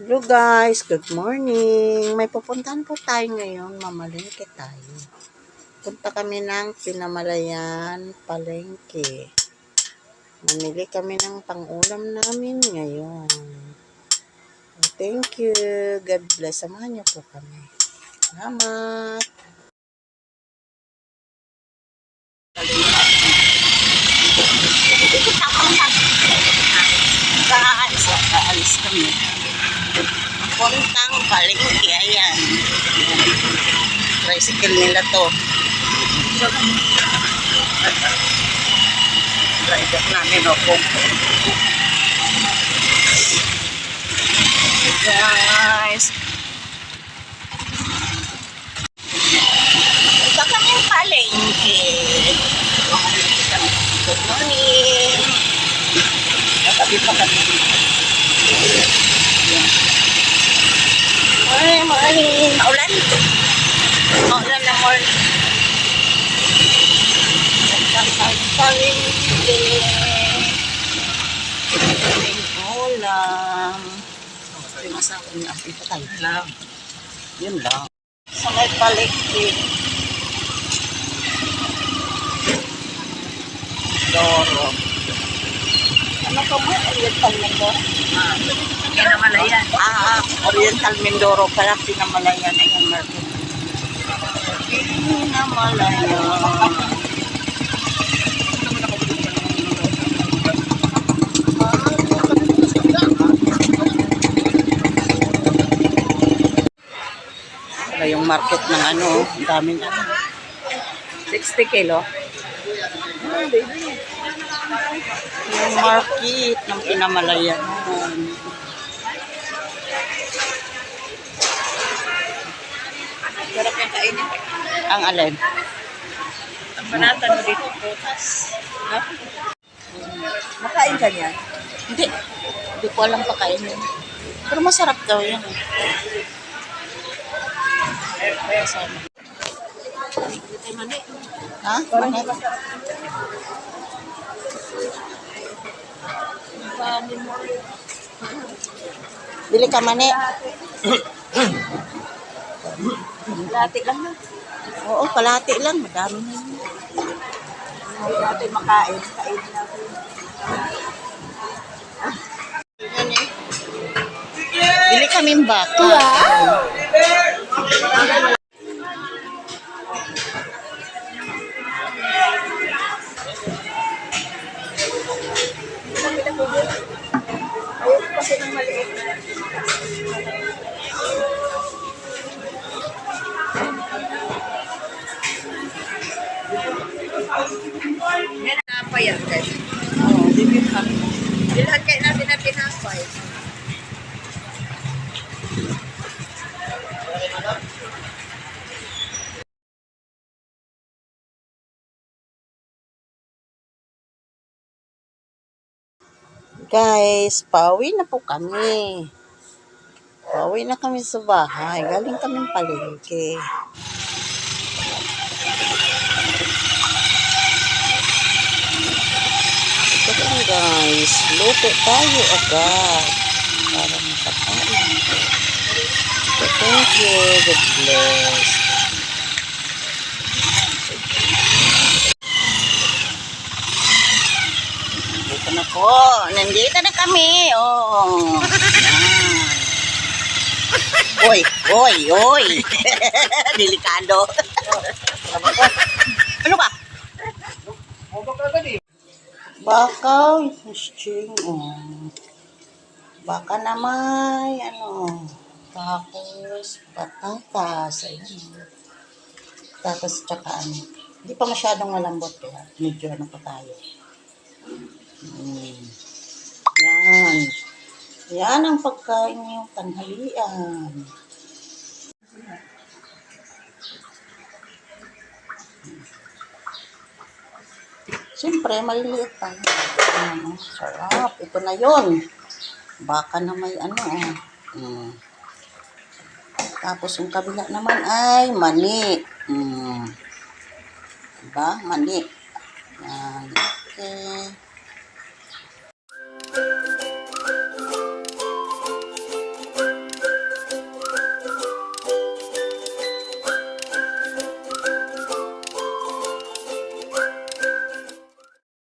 Hello guys, good morning. May pupuntahan po tayo ngayon, mamalengke tayo. Punta kami ng Pinamalayan Palengke. Mamili kami ng pang-ulam namin ngayon. Thank you. God bless. Samahan niyo po kami. Salamat. Kaalis, kaalis kami. Puntang palengke, ayan. Tricycle nila to. Driver namin ako. Guys. Punta kami palengke. Good morning. Katabi pa kami. Ay. Maulan. Maulan na. Palengke. Ating ulam. Yung asawa niya, ipatay lang. Yun lang. Sa may palengke. Doro. Ano ka mo? Oriental Mindoro? Ah, Pinamalayan. ah, Oriental Mindoro pala, Pinamalayan. Ayan, market. Pinamalayan. Yung market ng ano, daming ano. 60 kilo. Yung market ng pinamalayan. Sarap yung kainin. Ang alin? Ang panatan mo dito, prutas. No? Makain ka niyan? Hindi. Hindi ko alam pa kainin. Pero masarap daw yan. Masarap. Mani. Ha? Mani mo. Bili ka mani. Lati lang na. Oo, kalati lang. Madami na yun. Hindi natin makain. Kain natin. Bili kaming baka. Ayun kasi ng maliit. Yan ang napay Guys, pauwi na po kami. Pauwi na kami sa bahay. Galing kami palengke. Ito lang guys. Luto tayo agad. Para makakain. So, thank you. God bless. Po. Nandito na kami. Oh. Yan. Oy, oy, oy. Delikado. ano ba? Baka, string, oh. Baka na may, ano, tapos, patatas, ayun. Tapos, tsaka, ano, hindi pa masyadong malambot, kaya medyo ano pa tayo. Mm. Yan. Yan ang pagkain niyong tanghalian. Siyempre, maliliit pa. Ano, sarap. Ito na yon. Baka na may ano. oh. Mm. Tapos yung kabila naman ay mani. Mm. Diba? Mani. Yan. Okay.